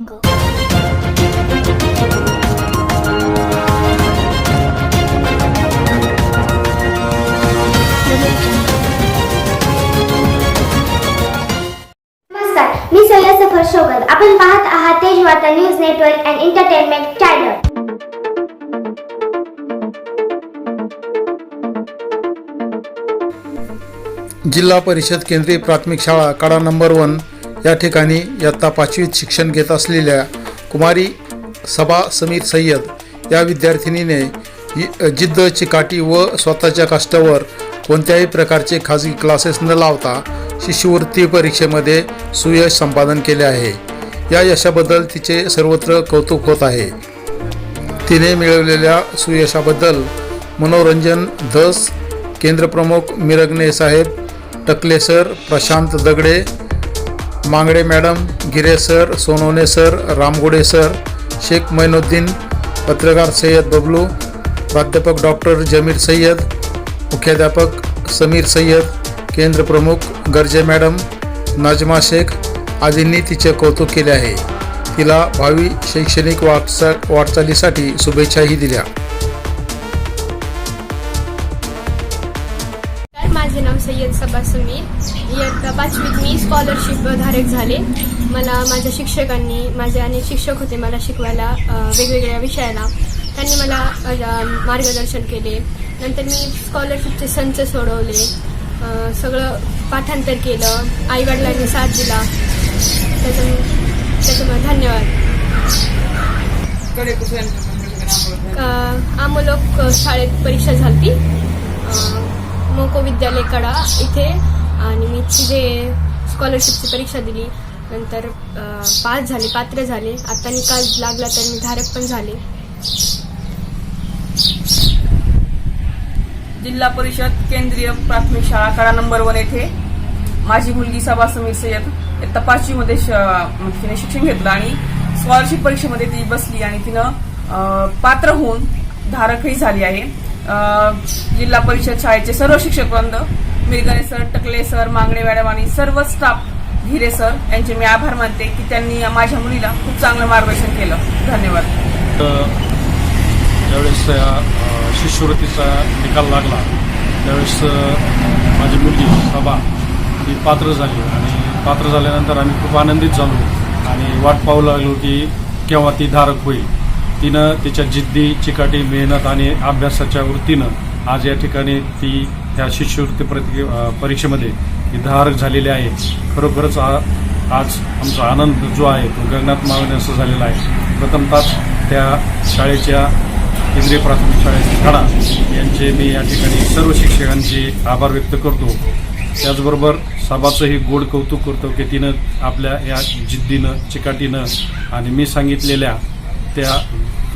नमस्कार मी सैया सफर शोकत. आपण पाहत आहात Tej Varta news network and entertainment channel. जिल्हा परिषद केंद्रीय प्राथमिक शाळा कडा नंबर वन. या ठिकाणी इयत्ता पाचवीत शिक्षण घेत असलेल्या कुमारी सभा समीर सय्यद या विद्यार्थिनीने जिद्द चिकाटी व स्वतःच्या कष्टावर कोणत्याही प्रकारचे खाजगी क्लासेस न लावता शिष्यवृत्ती परीक्षेमध्ये सुयश संपादन केले आहे. या यशाबद्दल तिचे सर्वत्र कौतुक होत आहे. तिने मिळवलेल्या सुयशाबद्दल मनोरंजन धस केंद्रप्रमुख मिरगणे साहेब टकलेसर Prashant Dagade Mangade madam Gire sir Sonawane sir Ramgude sir Shaikh Mainuddin पत्रकार सय्यद बबलू प्राध्यापक डॉक्टर जमीर सय्यद मुख्याध्यापक समीर सय्यद केंद्र प्रमुख गर्जे मॅडम नाजमा शेख आदींनी तिचे कौतुक केले आहे. तिला भावी शैक्षणिक वाटचा वाटचालीसाठी शुभेच्छाही दिल्या. सबा समीर इयत्ता पाचवीत मी स्कॉलरशिप धारक झाले. मला माझ्या शिक्षकांनी माझे अनेक शिक्षक होते मला शिकवायला वेगवेगळ्या विषयाला. त्यांनी मला मार्गदर्शन केले. नंतर मी स्कॉलरशिपचे संच सोडवले. सगळं पाठांतर केलं. आईवडिलांनी साथ दिला. त्याच्यामुळे त्याच्यामुळे धन्यवाद. अ, आमलोक शाळेत परीक्षा झाली मोको विद्यालय कडा इथे आणि मी तिथे स्कॉलरशिपची परीक्षा दिली. नंतर पास झाले पात्र झाले. आता निकाल लागला तर मी धारक पण झाले. जिल्हा परिषद केंद्रीय प्राथमिक शाळा कडा नंबर वन येथे. माझी मुलगी सबा समीर सय्यद पाचवीमध्ये श- तिने शिक्षण घेतलं आणि स्कॉलरशिप परीक्षेमध्ये ती बसली आणि तिनं पात्र होऊन धारकही झाली आहे. जिल्हा परिषद शाळेचे सर्व शिक्षक वृंद Mirgane sir Takle sir Mangane madam आणि सर्व स्टाफ धीरे सर यांचे मी आभार मानते की त्यांनी माझ्या मुलीला खूप चांगलं मार्गदर्शन केलं. धन्यवाद. तर ज्यावेळेस शिष्यवृत्तीचा निकाल लागला त्यावेळेस माझी मुलगी सभा ही पात्र झाली आणि पात्र झाल्यानंतर आम्ही खूप आनंदित झालो आणि वाट पाहू लागलो की केव्हा ती धारक होईल. तिनं तिच्या जिद्दी चिकाटी मेहनत आणि अभ्यासाच्या वृत्तीनं आज या ठिकाणी ती ह्या शिष्यवृत्ती प्रति परीक्षेमध्ये निर्धारक धारक झालेली आहे. खरोखरच आज आमचा आनंद जो आहे तो गगनात मावण्याचा झालेला आहे. प्रथमतः त्या शाळेच्या केंद्रीय प्राथमिक शाळेचे कडा यांचे मी या ठिकाणी सर्व शिक्षकांचे आभार व्यक्त करतो. त्याचबरोबर सभाचंही गोड कौतुक करतो की तिनं आपल्या या जिद्दीनं चिकाटीनं आणि मी सांगितलेल्या त्या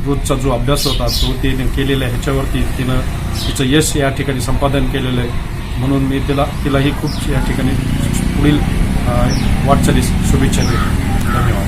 रोजचा जो अभ्यास होता तो तिने केलेला ह्याच्यावरती तिनं तिचं यश या ठिकाणी संपादन केलेलं आहे. म्हणून मी तिला तिलाही खूप या ठिकाणी पुढील वाटचालीस शुभेच्छा देतो. धन्यवाद.